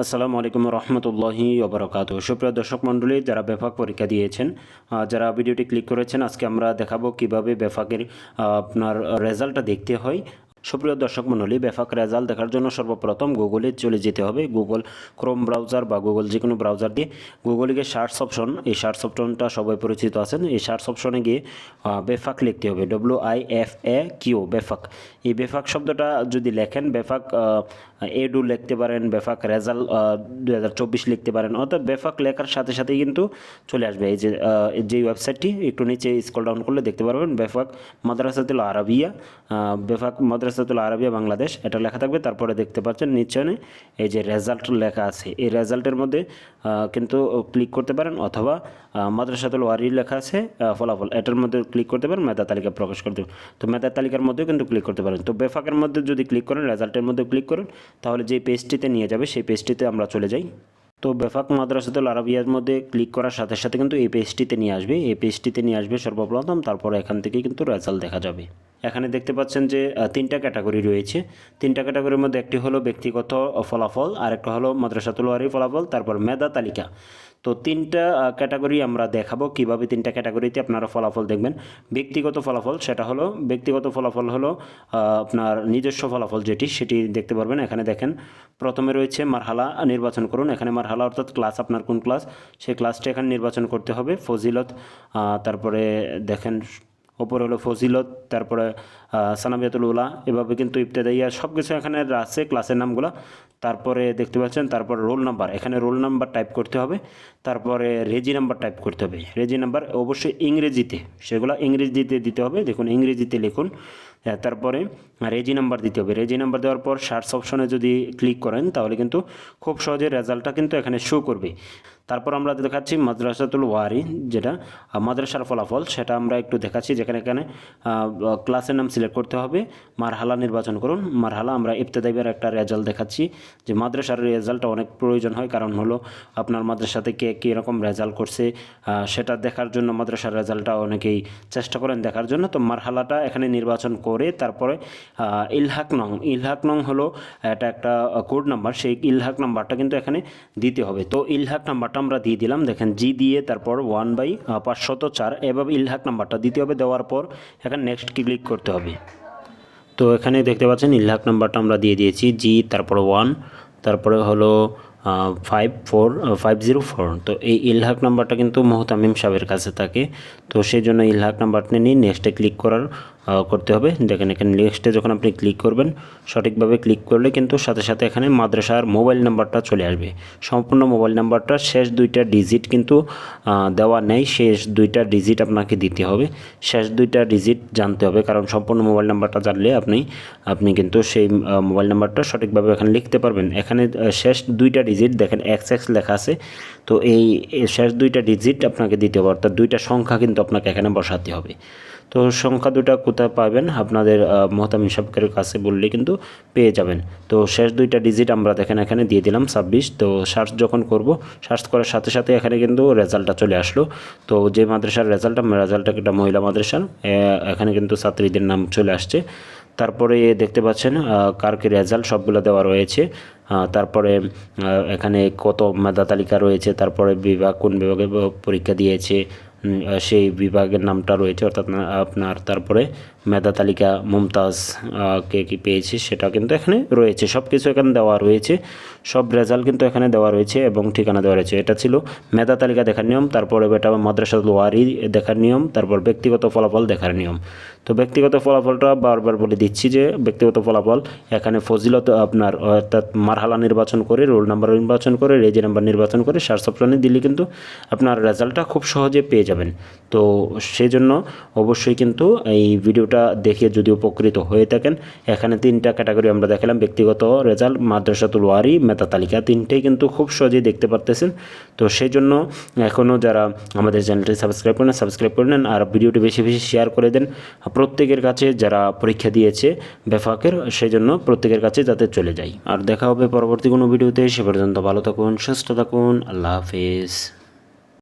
আসসালামু আলাইকুম রহমতুল্লাহি ওবরাকাত সুপ্রিয় দর্শক মণ্ডলী, যারা বেফাক পরীক্ষা দিয়েছেন যারা ভিডিওটি ক্লিক করেছেন, আজকে আমরা দেখাবো কীভাবে বেফাকের আপনার রেজাল্টটা দেখতে হয়। সুপ্রিয় দর্শক মণ্ডলী, বেফাক রেজাল্ট দেখার জন্য সর্বপ্রথম গুগলে চলে যেতে হবে। গুগল ক্রোম ব্রাউজার বা গুগল যে কোনো ব্রাউজার দিয়ে গুগলে গিয়ে সার্চ অপশন, এই সার্চ অপশনটা সবাই পরিচিত আছেন। এই সার্চ অপশনে গিয়ে বেফাক লিখতে হবে W I F A Q Befaq. এই বেফাক শব্দটা যদি লেখেন, বেফাক এডু লিখতে পারেন, বেফাক রেজাল্ট দু হাজার চব্বিশ লিখতে পারেন, অর্থাৎ বেফাক লেখার সাথে সাথেই কিন্তু চলে আসবে। এই যে যে ওয়েবসাইটটি, একটু নিচে স্ক্রল ডাউন করলে দেখতে পারবেন, বেফাক মাদ্রাসাতুল আরবিয়া বেফাক মাদ্রাসাতুল আরবিয়া বাংলাদেশ, এটা লেখা থাকবে। তারপরে দেখতে পাচ্ছেন নিচে এই যে রেজাল্ট লেখা আছে। এই রেজাল্টের মধ্যে কিন্তু ক্লিক করতে পারেন অথবা মাদ্রাসাতুল ওয়ারি লেখা আছে ফলাফল। এটার মধ্যে ক্লিক করতে পারেন, মেধা তালিকা প্রকাশ করতে তো মেধা তালিকার মধ্যেও কিন্তু ক্লিক করতে পারেন। তো বেফাকের মধ্যে যদি ক্লিক করেন রেজাল্টের মধ্যে ক্লিক করেন, তাহলে যে পেজটিতে নিয়ে যাবে, সেই পেজটিতে আমরা চলে যাই। তো বেফাক মাদ্রাসাতুল আরবিয়ার মধ্যে ক্লিক করার সাথে সাথে কিন্তু এই পেজটিতে নিয়ে আসবে। এই পেজটিতে নিয়ে আসবে সর্বপ্রথম, তারপর এখান থেকে কিন্তু রেজাল্ট দেখা যাবে। এখানে দেখতে পাচ্ছেন যে তিনটা ক্যাটাগরি রয়েছে। তিনটা ক্যাটাগরির মধ্যে একটি হলো ব্যক্তিগত ফলাফল, আরেকটা হলো মাদ্রাসাতুল আরি ফলাফল, তারপর মেধা তালিকা। তো তিনটা ক্যাটাগরি আমরা দেখাবো। কীভাবে তিনটা ক্যাটাগরিতে আপনারা ফলাফল দেখবেন? ব্যক্তিগত ফলাফল, সেটা হলো, ব্যক্তিগত ফলাফল হলো আপনার নিজস্ব ফলাফল যেটি, সেটি দেখতে পারবেন। এখানে দেখেন, প্রথমে রয়েছে মারহালা নির্বাচন করুন। এখানে মারহালা অর্থাৎ ক্লাস আপনার কোন ক্লাস সেই ক্লাসটা এখানে নির্বাচন করতে হবে, ফজিলত। তারপরে দেখেন ওপরে হলো ফজিলত, তারপরে সানাবিয়াতুল উলা, এভাবে কিন্তু ইবতেদাইয়া সব কিছু এখানে আছে, ক্লাসের নামগুলো। তারপরে দেখতে পাচ্ছেন, তারপর রোল নাম্বার, এখানে রোল নাম্বার টাইপ করতে হবে। তারপরে রেজি নাম্বার টাইপ করতে হবে। রেজি নাম্বার অবশ্যই ইংরেজিতে, সেগুলো ইংরেজিতে দিতে হবে। দেখুন, ইংরেজিতে লিখুন। তারপরে রেজি নাম্বার দিতে হবে। রেজি নাম্বার দেওয়ার পর সার্চ অপশনে যদি ক্লিক করেন, তাহলে কিন্তু খুব সহজে রেজাল্টটা কিন্তু এখানে শো করবে। তারপর আমরা দেখাচ্ছি মাদ্রাসাতুল ওয়ারি, যেটা মাদ্রাসার ফলাফল, সেটা আমরা একটু দেখাচ্ছি, যেখানে এখানে ক্লাসের নাম সিলেক্ট করতে হবে, মারহালা নির্বাচন করুন, মারহালা, আমরা ইবতেদাইবের একটা রেজাল্ট দেখাচ্ছি, যে মাদ্রাসার রেজাল্টটা অনেক প্রয়োজন হয়, কারণ হলো আপনার মাদ্রাসাতে কে কীরকম রেজাল্ট করছে সেটা দেখার জন্য মাদ্রাসার রেজাল্টটা অনেকেই চেষ্টা করেন দেখার জন্য, তো মারহালাটা এখানে নির্বাচন করে, তারপরে ইলহাক নং ইলহাক নং হলো, এটা একটা কোড নাম্বার সেই ইলহাক নাম্বারটা কিন্তু এখানে দিতে হবে, তো ইলহাক নাম্বারটা আমরা দিয়ে দিলাম। দেখেন জি দিয়ে তারপর ওয়ান বাই পাঁচশত চার, এভাবে ইলহাক নাম্বারটা দিতে হবে দেওয়ার পর এখানে নেক্সট ক্লিক করতে হবে? তো এখানে দেখতে পাচ্ছেন ইলহাক নাম্বারটা আমরা দিয়ে দিয়েছি জি তারপর ওয়ান তারপরে হলো five four five zero four তো এই ইলহাক নাম্বারটা কিন্তু মোহতামিম সাহেবের কাছে থাকে। তো সেই জন্য ইলহাক নাম্বারটা নিয়ে নেক্সটে ক্লিক করার করতে হবে। দেখেন এখানে নেক্সটে যখন আপনি ক্লিক করবেন, সঠিকভাবে ক্লিক করলে কিন্তু সাথে সাথে এখানে মাদ্রাসার মোবাইল নাম্বারটা চলে আসবে। সম্পূর্ণ মোবাইল নাম্বারটা শেষ দুইটা ডিজিট কিন্তু দেওয়া নেই। শেষ দুইটা ডিজিট আপনাকে দিতে হবে। শেষ দুইটা ডিজিট জানতে হবে, কারণ সম্পূর্ণ মোবাইল নাম্বারটা জানলে আপনি আপনি কিন্তু সেই মোবাইল নাম্বারটা সঠিকভাবে এখানে লিখতে পারবেন। এখানে শেষ দুইটা ডিজিট দেখেন এক্স এক্স লেখা আছে। তো এই শেষ দুইটা ডিজিট আপনাকে দিতে হবে, অর্থাৎ দুইটা সংখ্যা কিন্তু আপনাকে এখানে বসাতে হবে। তো সংখ্যা দুটা কোথায় পাবেন আপনাদের মহতাম হিসাবকের কাছে বললে কিন্তু পেয়ে যাবেন। তো শেষ দুইটা ডিজিট আমরা দেখেন এখানে দিয়ে দিলাম ছাব্বিশ। তো সার্চ যখন করব সার্চ করার সাথে সাথে এখানে কিন্তু রেজাল্টটা চলে আসলো। তো যে মাদ্রাসার রেজাল্টটা রেজাল্টটা একটা মহিলা মাদ্রাসার এখানে কিন্তু ছাত্রীদের নাম চলে আসছে। তারপরে দেখতে পাচ্ছেন কার কি রেজাল্ট সবগুলো দেওয়া রয়েছে। তারপরে এখানে কত মেধা তালিকা রয়েছে, তারপরে বিভাগ, কোন বিভাগে পরীক্ষা দিয়েছে সেই বিভাগের নামটা রয়েছে অর্থাৎ আপনার তারপরে মেধা তালিকা, মুমতাজ কে কী পেয়েছে সেটা কিন্তু এখানে রয়েছে। সব কিছু এখানে দেওয়া রয়েছে। সব রেজাল্ট কিন্তু এখানে দেওয়া রয়েছে এবং ঠিকানা দেওয়া রয়েছে। এটা ছিল মেধা তালিকা দেখার নিয়ম, তারপরে এটা মাদ্রাসা ওয়ারি দেখার নিয়ম, তারপর ব্যক্তিগত ফলাফল দেখার নিয়ম। তো ব্যক্তিগত ফলাফলটা বারবার বলে দিচ্ছি যে ব্যক্তিগত ফলাফল, এখানে ফজিলত আপনার, অর্থাৎ মারহালা নির্বাচন করে, রোল নাম্বার নির্বাচন করে, রেজি নাম্বার নির্বাচন করে সার্চ অপশনে দিলে কিন্তু আপনার রেজাল্টটা খুব সহজে পেয়ে যাবেন। তো সেই জন্য অবশ্যই কিন্তু এই ভিডিওটা দেখে যদি উপকৃত হয়ে থাকেন, এখানে তিনটা ক্যাটাগরি আমরা দেখালাম, ব্যক্তিগত রেজাল্ট মাদ্রাসাতুল ওয়ারি, মেধা তালিকা, তিনটেই কিন্তু খুব সহজেই দেখতে পারতেছেন। তো সেই জন্য এখনও যারা আমাদের চ্যানেলটি সাবস্ক্রাইব করেন, সাবস্ক্রাইব করে নেন আর ভিডিওটি বেশি বেশি শেয়ার করে দেন। প্রত্যেকের কাছে যারা পরীক্ষা দিয়েছে বেফাকের, সেই জন্য প্রত্যেকের কাছে যাতে চলে যায়। আর দেখা হবে পরবর্তী কোনো ভিডিওতে, সে পর্যন্ত ভালো থাকুন, সুস্থ থাকুন, আল্লাহ হাফিজ।